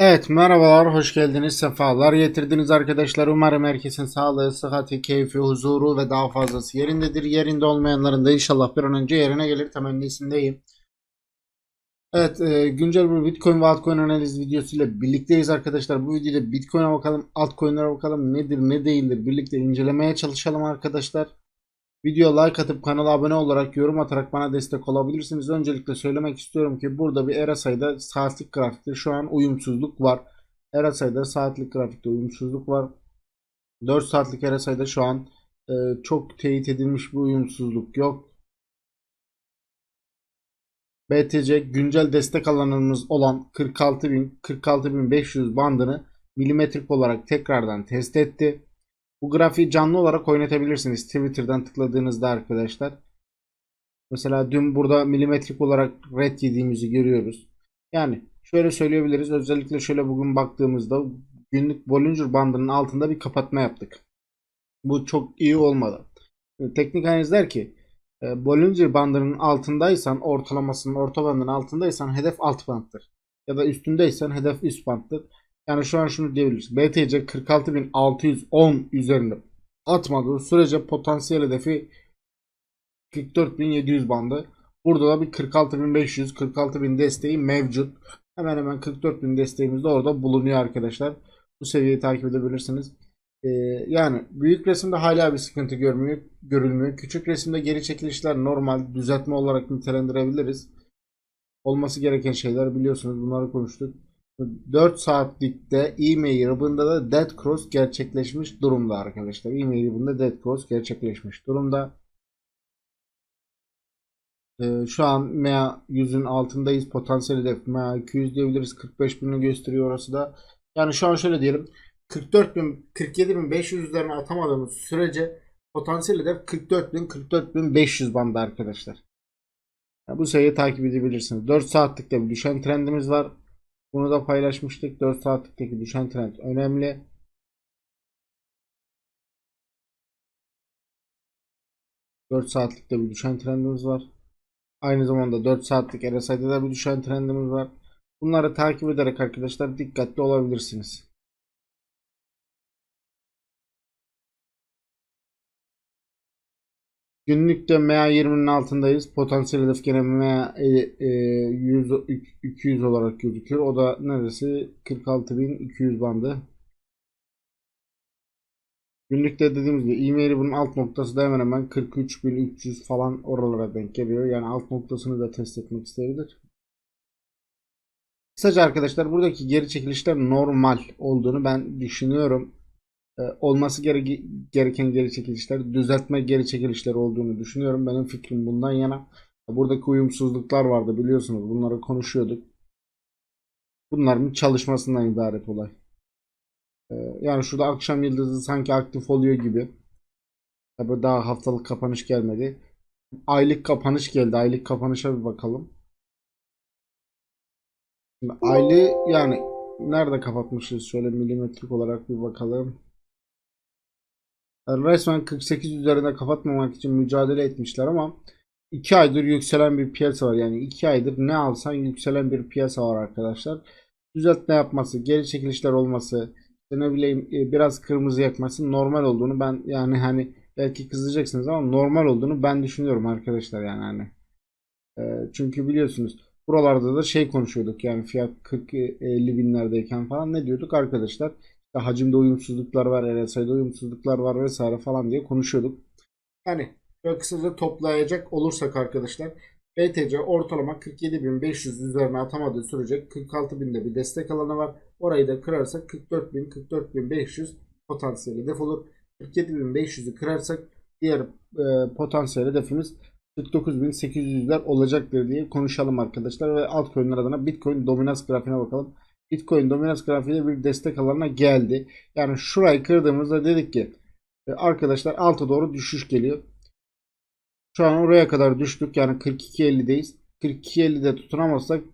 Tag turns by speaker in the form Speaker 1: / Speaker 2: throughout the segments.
Speaker 1: Evet merhabalar hoş geldiniz sefalar getirdiniz arkadaşlar. Umarım herkesin sağlığı sıhhati keyfi huzuru ve daha fazlası yerindedir. Yerinde olmayanların da inşallah bir an önce yerine gelir temennisindeyim. Evet e, güncel bir bitcoin ve altcoin analiz videosu ile birlikteyiz arkadaşlar. Bu videoda bitcoin'e bakalım altcoin'lere bakalım. Nedir ne değildir? Birlikte incelemeye çalışalım arkadaşlar Video like atıp kanala abone olarak yorum atarak bana destek olabilirsiniz. Öncelikle söylemek istiyorum ki burada bir RSI'da saatlik grafikte şu an uyumsuzluk var. RSI'da saatlik grafikte uyumsuzluk var. 4 saatlik RSI'da şu an e, çok teyit edilmiş bir uyumsuzluk yok. BTC güncel destek alanımız olan 46.000 46.500 bandını milimetrik olarak tekrardan test etti. Bu grafiği canlı olarak oynatabilirsiniz Twitter'dan tıkladığınızda arkadaşlar. Mesela dün burada milimetrik olarak red yediğimizi görüyoruz. Yani şöyle söyleyebiliriz. Özellikle şöyle bugün baktığımızda günlük Bollinger bandının altında bir kapatma yaptık. Bu çok iyi olmadı. Teknik analiz der ki e, Bollinger bandının altındaysan ortalamasının orta bandının altındaysan hedef alt banttır. Ya da üstündeysen hedef üst banttır. Yani şu an şunu diyebiliriz. BTC 46.610 üzerinde atmadığı sürece potansiyel hedefi 44.700 bandı. Burada da bir 46.500 46.000 desteği mevcut. Hemen hemen 44.000 desteğimiz de orada bulunuyor arkadaşlar. Bu seviyeyi takip edebilirsiniz. Ee, yani büyük resimde hala bir sıkıntı görmüyor, görülmüyor. Küçük resimde geri çekilişler normal düzeltme olarak nitelendirebiliriz. Olması gereken şeyler biliyorsunuz bunları konuştuk. 4 saatlikte e-mail hub'ında da dead cross gerçekleşmiş durumda arkadaşlar. E-mail hub'ında dead cross gerçekleşmiş durumda. Ee, şu an MA 100'ün altındayız. Potansiyel hedef MA 200 diyebiliriz. 45 binini gösteriyor orası da. Yani şu an şöyle diyelim. 44 bin, 47 bin 500 üzerine atamadığımız sürece potansiyel hedef 44 bin, 44 bin 500 bandı arkadaşlar. Yani bu sayıyı takip edebilirsiniz. 4 saatlikte bir düşen trendimiz var. Bunu da paylaşmıştık. 4 saatlikteki düşen trend önemli. Dört saatlikte bir düşen trendimiz var. Aynı zamanda 4 saatlik RSI'de de bir düşen trendimiz var. Bunları takip ederek arkadaşlar dikkatli olabilirsiniz. Günlükte MA20'nin altındayız. Potansiyel hedef gene MA e, e, 100, 200 olarak gözüküyor. O da neresi? 46.200 bandı. Günlükte dediğimiz gibi e-maili bunun alt noktası da hemen hemen 43.300 falan oralara denk geliyor. Yani alt noktasını da test etmek isteyebilir. Kısaca arkadaşlar buradaki geri çekilişler normal olduğunu ben düşünüyorum. Ee, olması gere gereken geri çekilişler, düzeltme geri çekilişler olduğunu düşünüyorum. Benim fikrim bundan yana. Buradaki uyumsuzluklar vardı biliyorsunuz. Bunları konuşuyorduk. Bunların çalışmasından ibaret olay. Ee, yani şurada akşam yıldızı sanki aktif oluyor gibi. Tabi daha haftalık kapanış gelmedi. Aylık kapanış geldi. Aylık kapanışa bir bakalım. Şimdi aylığı yani nerede kapatmışız? Şöyle milimetrik olarak bir bakalım. Resmen 48 üzerinde kapatmamak için mücadele etmişler ama 2 aydır yükselen bir piyasa var. Yani 2 aydır ne alsan yükselen bir piyasa var arkadaşlar. Düzeltme yapması, geri çekilişler olması, ne bileyim e, biraz kırmızı yakması normal olduğunu ben yani hani belki kızacaksınız ama normal olduğunu ben düşünüyorum arkadaşlar yani hani. E, çünkü biliyorsunuz buralarda da şey konuşuyorduk yani fiyat 40-50 binlerdeyken falan ne diyorduk arkadaşlar hacimde uyumsuzluklar var, RSI'de uyumsuzluklar var vesaire falan diye konuşuyorduk. Yani böyle kısaca toplayacak olursak arkadaşlar BTC ortalama 47.500 üzerine atamadığı sürece 46.000'de bir destek alanı var. Orayı da kırarsak 44.000 44.500 potansiyel hedef olur. 47.500'ü kırarsak diğer e, potansiyel hedefimiz 49.800'ler olacaktır diye konuşalım arkadaşlar ve altcoin'ler adına Bitcoin dominans grafiğine bakalım. Bitcoin dominans grafiğinde bir destek alanına geldi. Yani şurayı kırdığımızda dedik ki e, arkadaşlar alta doğru düşüş geliyor. Şu an oraya kadar düştük. Yani 42.50'deyiz. 42.50'de tutunamazsak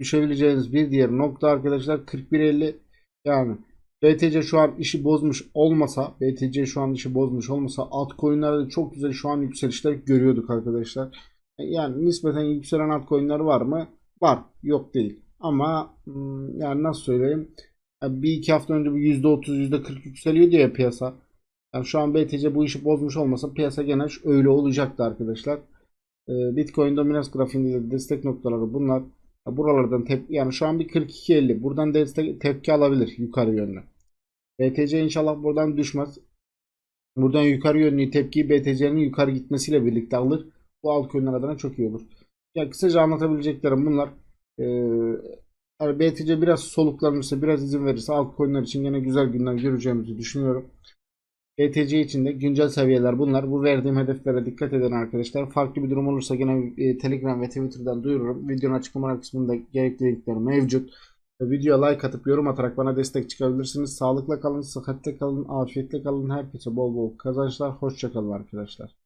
Speaker 1: düşebileceğiniz bir diğer nokta arkadaşlar 41.50 yani BTC şu an işi bozmuş olmasa BTC şu an işi bozmuş olmasa altcoin'lerde çok güzel şu an yükselişler görüyorduk arkadaşlar. Yani nispeten yükselen altcoin'ler var mı? Var. Yok değil. Ama hmm, yani nasıl söyleyeyim? Bir iki hafta önce bu %30, %40 yükseliyor diye piyasa. Yani şu an BTC bu işi bozmuş olmasa piyasa gene öyle olacaktı arkadaşlar. Ee, Bitcoin dominans grafiğinde de destek noktaları bunlar. Buralardan tep yani şu an bir 42.50 buradan destek tepki alabilir yukarı yönlü. BTC inşallah buradan düşmez. Buradan yukarı yönlü tepkiyi BTC'nin yukarı gitmesiyle birlikte alır. Bu altcoin'ler adına çok iyi olur. Ya kısaca anlatabileceklerim bunlar. Ee, yani BTC biraz soluklanırsa, biraz izin verirse altcoin'ler için yine güzel günler göreceğimizi düşünüyorum. BTC için de güncel seviyeler bunlar. Bu verdiğim hedeflere dikkat edin arkadaşlar. Farklı bir durum olursa gene e, Telegram ve Twitter'dan duyururum. Videonun açıklama kısmında gerekli linkler mevcut. Videoya like atıp yorum atarak bana destek çıkabilirsiniz. Sağlıkla kalın, sıhhatle kalın, afiyetle kalın. Herkese bol bol kazançlar. Hoşçakalın arkadaşlar.